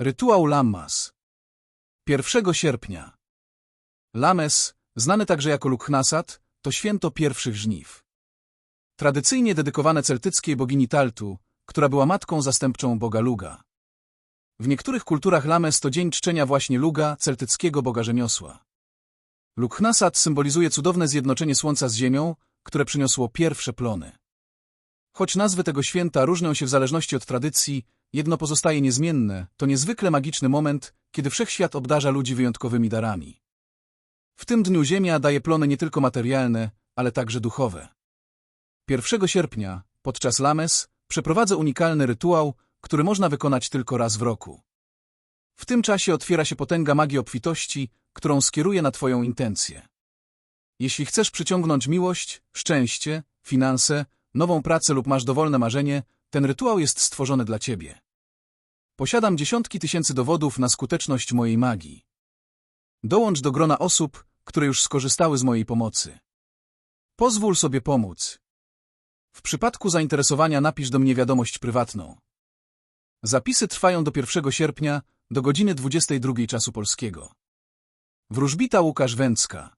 Rytuał Lammas 1 sierpnia Lames, znany także jako Lughnasadh, to święto pierwszych żniw. Tradycyjnie dedykowane celtyckiej bogini Taltu, która była matką zastępczą boga Luga. W niektórych kulturach Lames to dzień czczenia właśnie Luga, celtyckiego boga rzemiosła. Lughnasadh symbolizuje cudowne zjednoczenie słońca z ziemią, które przyniosło pierwsze plony. Choć nazwy tego święta różnią się w zależności od tradycji, jedno pozostaje niezmienne, to niezwykle magiczny moment, kiedy wszechświat obdarza ludzi wyjątkowymi darami. W tym dniu Ziemia daje plony nie tylko materialne, ale także duchowe. 1 sierpnia, podczas Lames, przeprowadzę unikalny rytuał, który można wykonać tylko raz w roku. W tym czasie otwiera się potęga magii obfitości, którą skieruje na Twoją intencję. Jeśli chcesz przyciągnąć miłość, szczęście, finanse, nową pracę lub masz dowolne marzenie, ten rytuał jest stworzony dla Ciebie. Posiadam dziesiątki tysięcy dowodów na skuteczność mojej magii. Dołącz do grona osób, które już skorzystały z mojej pomocy. Pozwól sobie pomóc. W przypadku zainteresowania napisz do mnie wiadomość prywatną. Zapisy trwają do 1 sierpnia, do godziny 22 czasu polskiego. Wróżbita Łukasz Węcka